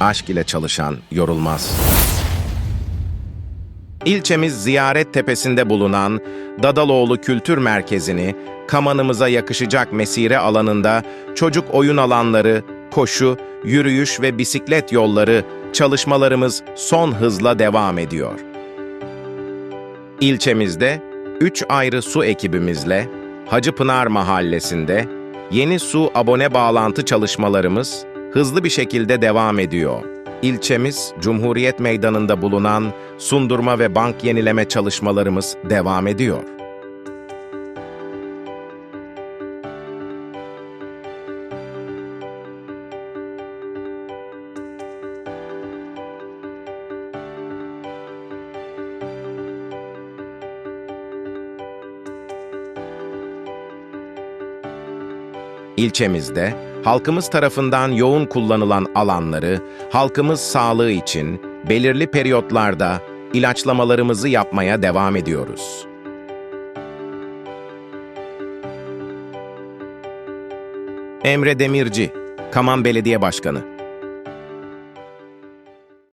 aşk ile çalışan yorulmaz. İlçemiz Ziyaret Tepesi'nde bulunan Dadaloğlu Kültür Merkezi'ni kamanımıza yakışacak mesire alanında çocuk oyun alanları, koşu, yürüyüş ve bisiklet yolları çalışmalarımız son hızla devam ediyor. İlçemizde 3 ayrı su ekibimizle Hacıpınar Mahallesi'nde yeni su abone bağlantı çalışmalarımız hızlı bir şekilde devam ediyor. İlçemiz Cumhuriyet Meydanı'nda bulunan sundurma ve bank yenileme çalışmalarımız devam ediyor. İlçemizde halkımız tarafından yoğun kullanılan alanları halkımız sağlığı için belirli periyotlarda ilaçlamalarımızı yapmaya devam ediyoruz. Emre Demirci, Kaman Belediye Başkanı